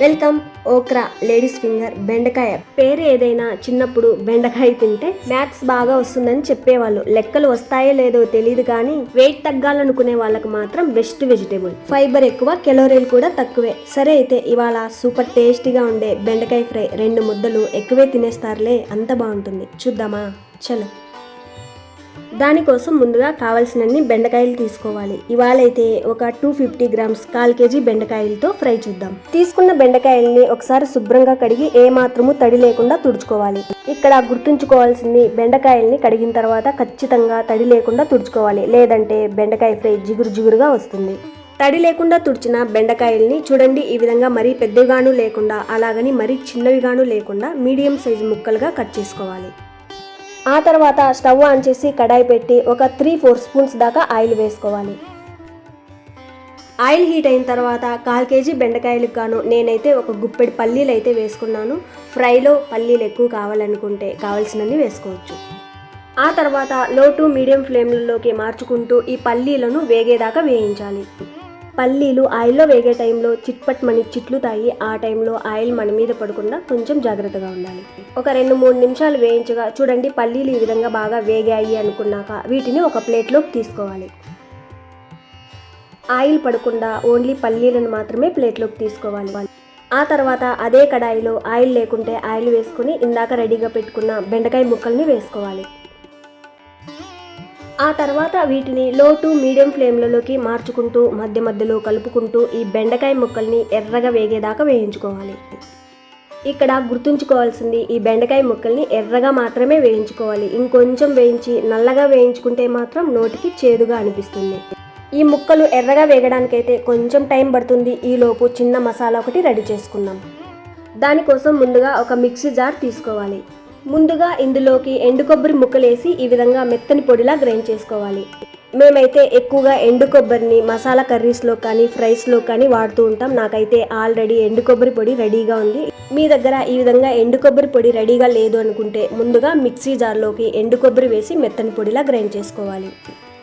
Welcome okra ladies finger బెండకాయ. పేరు ఏదైనా చిన్నప్పుడు బెండకాయ తింటే మ్యాథ్స్ బాగా వస్తుందని చెప్పేవాళ్ళు. లెక్కలు వస్తాయో లేదో తెలియదు కానీ వెయిట్ తగ్గాలనుకునే వాళ్ళకి మాత్రం బెస్ట్ వెజిటేబుల్ ఫైబర్ ఎక్కువ కెలోరీలు కూడా తక్కువే. సరే అయితే ఇవాళ సూపర్ టేస్టీగా ఉండే బెండకాయ ఫ్రై రెండు ముద్దలు ఎక్కువే తినేస్తారులే అంత బాగుంటుంది. చూద్దామా? చలో. దానికోసం ముందుగా కావాల్సినన్ని బెండకాయలు తీసుకోవాలి. ఇవాళైతే ఒక టూ ఫిఫ్టీ గ్రామ్స్ కాల్ కేజీ బెండకాయలతో ఫ్రై చూద్దాం. తీసుకున్న బెండకాయల్ని ఒకసారి శుభ్రంగా కడిగి ఏ మాత్రము తడి లేకుండా తుడుచుకోవాలి. ఇక్కడ గుర్తుంచుకోవాల్సింది బెండకాయల్ని కడిగిన తర్వాత ఖచ్చితంగా తడి లేకుండా తుడుచుకోవాలి. లేదంటే బెండకాయ ఫ్రై జిగురు జిగురుగా వస్తుంది. తడి లేకుండా తుడిచిన బెండకాయల్ని చూడండి ఈ విధంగా మరీ పెద్దగాను లేకుండా అలాగని మరీ చిన్నవిగాను లేకుండా మీడియం సైజు ముక్కలుగా కట్ చేసుకోవాలి. ఆ తర్వాత స్టవ్ ఆన్ చేసి కడాయి పెట్టి ఒక త్రీ ఫోర్ స్పూన్స్ దాకా ఆయిల్ వేసుకోవాలి. ఆయిల్ హీట్ అయిన తర్వాత కాల్ కేజీ బెండకాయలకు గాను నేనైతే ఒక గుప్పెడు పల్లీలు అయితే వేసుకున్నాను. ఫ్రైలో పల్లీలు ఎక్కువ కావాలనుకుంటే కావాల్సినన్ని వేసుకోవచ్చు. ఆ తర్వాత లో టు మీడియం ఫ్లేమ్లలోకి మార్చుకుంటూ ఈ పల్లీలను వేగేదాకా వేయించాలి. పల్లీలు ఆయిల్లో వేగే టైంలో చిట్పట్ మని చిట్లు ఆ టైంలో ఆయిల్ మన మీద పడకుండా కొంచెం జాగ్రత్తగా ఉండాలి. ఒక రెండు మూడు నిమిషాలు వేయించగా చూడండి పల్లీలు ఈ విధంగా బాగా వేగాయి అనుకున్నాక వీటిని ఒక ప్లేట్లోకి తీసుకోవాలి. ఆయిల్ పడకుండా ఓన్లీ పల్లీలను మాత్రమే ప్లేట్లోకి తీసుకోవాలి. ఆ తర్వాత అదే కడాయిలో ఆయిల్ లేకుంటే ఆయిల్ వేసుకుని ఇందాక రెడీగా పెట్టుకున్న బెండకాయ ముక్కల్ని వేసుకోవాలి. ఆ తర్వాత వీటిని లో టు మీడియం ఫ్లేమ్లలోకి మార్చుకుంటూ మధ్య మధ్యలో కలుపుకుంటూ ఈ బెండకాయ ముక్కల్ని ఎర్రగా వేగేదాకా వేయించుకోవాలి. ఇక్కడ గుర్తుంచుకోవాల్సింది ఈ బెండకాయ ముక్కల్ని ఎర్రగా మాత్రమే వేయించుకోవాలి. ఇంకొంచెం వేయించి నల్లగా వేయించుకుంటే మాత్రం నోటికి చేదుగా అనిపిస్తుంది. ఈ ముక్కలు ఎర్రగా వేగడానికైతే కొంచెం టైం పడుతుంది. ఈలోపు చిన్న మసాలా ఒకటి రెడీ చేసుకుందాం దానికోసం ముందుగా ఒక మిక్సీ జార్ తీసుకోవాలి. ముందుగా ఇందులోకి ఎండు కొబ్బరి ముక్కలేసి ఈ విధంగా మెత్తని పొడిలా గ్రైండ్ చేసుకోవాలి. మేమైతే ఎక్కువగా ఎండు కొబ్బరిని మసాలా కర్రీస్లో కానీ ఫ్రైస్లో కానీ వాడుతూ ఉంటాం. నాకైతే ఆల్రెడీ ఎండు కొబ్బరి పొడి రెడీగా ఉంది. మీ దగ్గర ఈ విధంగా ఎండు కొబ్బరి పొడి రెడీగా లేదు అనుకుంటే ముందుగా మిక్సీ జార్లోకి ఎండు కొబ్బరి వేసి మెత్తని పొడిలా గ్రైండ్ చేసుకోవాలి.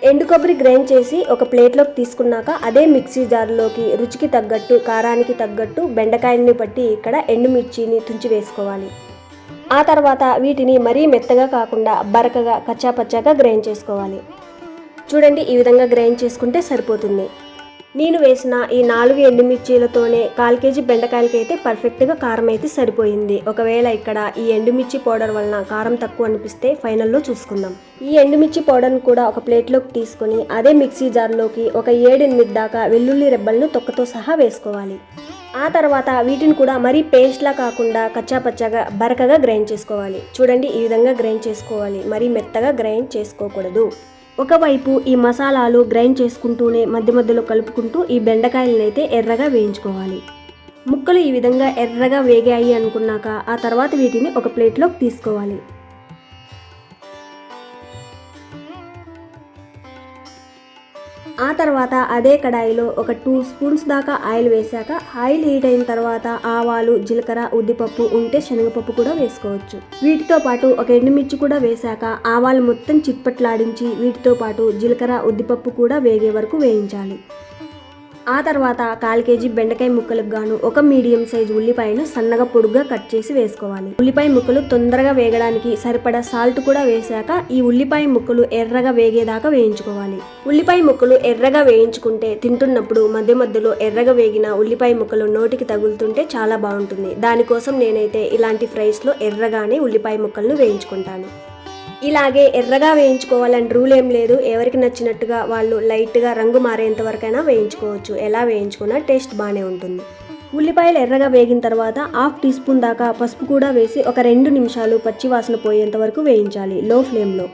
ఎండు కొబ్బరి గ్రైండ్ చేసి ఒక ప్లేట్లోకి తీసుకున్నాక అదే మిక్సీ జార్లోకి రుచికి తగ్గట్టు కారానికి తగ్గట్టు బెండకాయల్ని బట్టి ఇక్కడ ఎండుమిర్చిని తుంచి వేసుకోవాలి. ఆ తర్వాత వీటిని మరీ మెత్తగా కాకుండా బరకగా కచ్చాపచ్చాగా గ్రైండ్ చేసుకోవాలి. చూడండి ఈ విధంగా గ్రైండ్ చేసుకుంటే సరిపోతుంది. నేను వేసిన ఈ నాలుగు ఎండుమిర్చీలతోనే కాల్ కేజీ బెండకాయలకి అయితే పర్ఫెక్ట్గా కారం అయితే సరిపోయింది. ఒకవేళ ఇక్కడ ఈ ఎండుమిర్చి పౌడర్ వలన కారం తక్కువ అనిపిస్తే ఫైనల్లో చూసుకుందాం. ఈ ఎండుమిర్చి పౌడర్ని కూడా ఒక ప్లేట్లోకి తీసుకొని అదే మిక్సీ జార్లోకి ఒక ఏడెనిమిది దాకా వెల్లుల్లి రెబ్బలను తొక్కతో సహా వేసుకోవాలి. ఆ తర్వాత వీటిని కూడా మరీ పేస్ట్లా కాకుండా కచ్చాపచ్చాగా బరకగా గ్రైండ్ చేసుకోవాలి. చూడండి ఈ విధంగా గ్రైండ్ చేసుకోవాలి. మరీ మెత్తగా గ్రైండ్ చేసుకోకూడదు. ఒకవైపు ఈ మసాలాలు గ్రైండ్ చేసుకుంటూనే మధ్య మధ్యలో కలుపుకుంటూ ఈ బెండకాయలను అయితే ఎర్రగా వేయించుకోవాలి. ముక్కలు ఈ విధంగా ఎర్రగా వేగాయి అనుకున్నాక ఆ తర్వాత వీటిని ఒక ప్లేట్లోకి తీసుకోవాలి. ఆ తర్వాత అదే కడాయిలో ఒక టూ స్పూన్స్ దాకా ఆయిల్ వేశాక ఆయిల్ హీట్ అయిన తర్వాత ఆవాలు జీలకర్ర ఉద్దిపప్పు ఉంటే శనగపప్పు కూడా వేసుకోవచ్చు. వీటితో పాటు ఒక ఎండుమిర్చి కూడా వేశాక ఆవాలు మొత్తం చిట్పట్లాడించి వీటితో పాటు జీలకర్ర ఉద్దిపప్పు కూడా వేగే వరకు వేయించాలి. ఆ తర్వాత కాల్ కేజీ బెండకాయ ముక్కలకు గాను ఒక మీడియం సైజు ఉల్లిపాయను సన్నగా పొడుగ్గా కట్ చేసి వేసుకోవాలి. ఉల్లిపాయ ముక్కలు తొందరగా వేగడానికి సరిపడా సాల్ట్ కూడా వేశాక ఈ ఉల్లిపాయ ముక్కలు ఎర్రగా వేగేదాకా వేయించుకోవాలి. ఉల్లిపాయ ముక్కలు ఎర్రగా వేయించుకుంటే తింటున్నప్పుడు మధ్య మధ్యలో ఎర్రగా వేగిన ఉల్లిపాయ ముక్కలు నోటికి తగులుతుంటే చాలా బాగుంటుంది. దానికోసం నేనైతే ఇలాంటి ఫ్రైస్లో ఎర్రగానే ఉల్లిపాయ ముక్కలను వేయించుకుంటాను. ఇలాగే ఎర్రగా వేయించుకోవాలని రూల్ ఏం లేదు. ఎవరికి నచ్చినట్టుగా వాళ్ళు లైట్గా రంగు మారేంత వరకైనా వేయించుకోవచ్చు. ఎలా వేయించుకున్నా టేస్ట్ బాగానే ఉంటుంది. ఉల్లిపాయలు ఎర్రగా వేగిన తర్వాత హాఫ్ టీ స్పూన్ దాకా పసుపు కూడా వేసి ఒక రెండు నిమిషాలు పచ్చివాసన పోయేంత వరకు వేయించాలి లో ఫ్లేమ్లో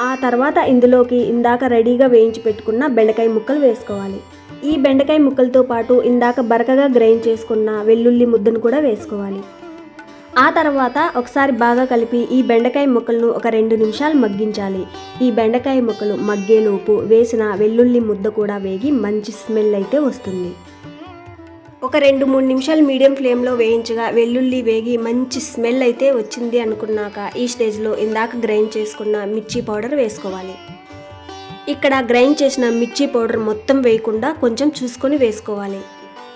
ఆ తర్వాత ఇందులోకి ఇందాక రెడీగా వేయించి పెట్టుకున్న బెండకాయ ముక్కలు వేసుకోవాలి. ఈ బెండకాయ ముక్కలతో పాటు ఇందాక బరకగా గ్రైండ్ చేసుకున్న వెల్లుల్లి ముద్దను కూడా వేసుకోవాలి. ఆ తర్వాత ఒకసారి బాగా కలిపి ఈ బెండకాయ ముక్కలను ఒక రెండు నిమిషాలు మగ్గించాలి. ఈ బెండకాయ ముక్కలు మగ్గేలోపు వేసిన వెల్లుల్లి ముద్ద కూడా వేగి మంచి స్మెల్ అయితే వస్తుంది. ఒక రెండు మూడు నిమిషాలు మీడియం ఫ్లేమ్లో వేయించగా వెల్లుల్లి వేగి మంచి స్మెల్ అయితే వచ్చింది అనుకున్నాక ఈ స్టేజ్లో ఇందాక గ్రైండ్ చేసుకున్న మిర్చి పౌడర్ వేసుకోవాలి. ఇక్కడ గ్రైండ్ చేసిన మిర్చి పౌడర్ మొత్తం వేయకుండా కొంచెం చూసుకొని వేసుకోవాలి.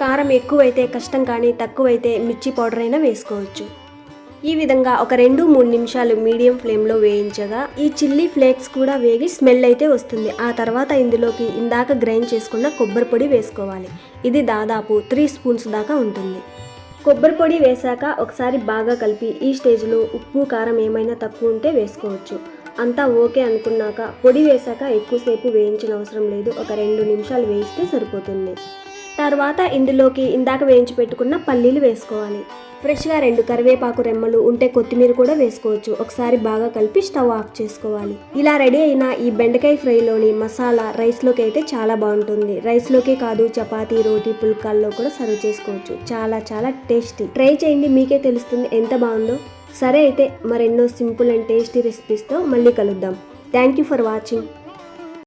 కారం ఎక్కువైతే కష్టం కానీ తక్కువైతే మిర్చి పౌడర్ అయినా వేసుకోవచ్చు. ఈ విధంగా ఒక రెండు మూడు నిమిషాలు మీడియం ఫ్లేమ్లో వేయించగా ఈ చిల్లీ ఫ్లేక్స్ కూడా వేగి స్మెల్ అయితే వస్తుంది. ఆ తర్వాత ఇందులోకి ఇందాక గ్రైండ్ చేసుకున్న కొబ్బరి పొడి వేసుకోవాలి. ఇది దాదాపు త్రీ స్పూన్స్ దాకా ఉంటుంది. కొబ్బరి పొడి వేశాక ఒకసారి బాగా కలిపి ఈ స్టేజ్లో ఉప్పు కారం ఏమైనా తక్కువ ఉంటే వేసుకోవచ్చు. అంతా ఓకే అనుకున్నాక పొడి వేశాక ఎక్కువసేపు వేయించిన అవసరం లేదు. ఒక రెండు నిమిషాలు వేయిస్తే సరిపోతుంది. తర్వాత ఇందులోకి ఇందాక వేయించి పెట్టుకున్న పల్లీలు వేసుకోవాలి. ఫ్రెష్గా రెండు కరివేపాకు రెమ్మలు ఉంటే కొత్తిమీర కూడా వేసుకోవచ్చు. ఒకసారి బాగా కలిపి స్టవ్ ఆఫ్ చేసుకోవాలి. ఇలా రెడీ అయిన ఈ బెండకాయ ఫ్రైలోని మసాలా రైస్లోకి అయితే చాలా బాగుంటుంది. రైస్లోకే కాదు చపాతీ రోటీ పుల్కాల్లో కూడా సర్వ్ చేసుకోవచ్చు. చాలా చాలా టేస్టీ. ట్రై చేయండి మీకే తెలుస్తుంది ఎంత బాగుందో. సరే అయితే మరెన్నో సింపుల్ అండ్ టేస్టీ రెసిపీస్తో మళ్ళీ కలుద్దాం. Thank you for watching.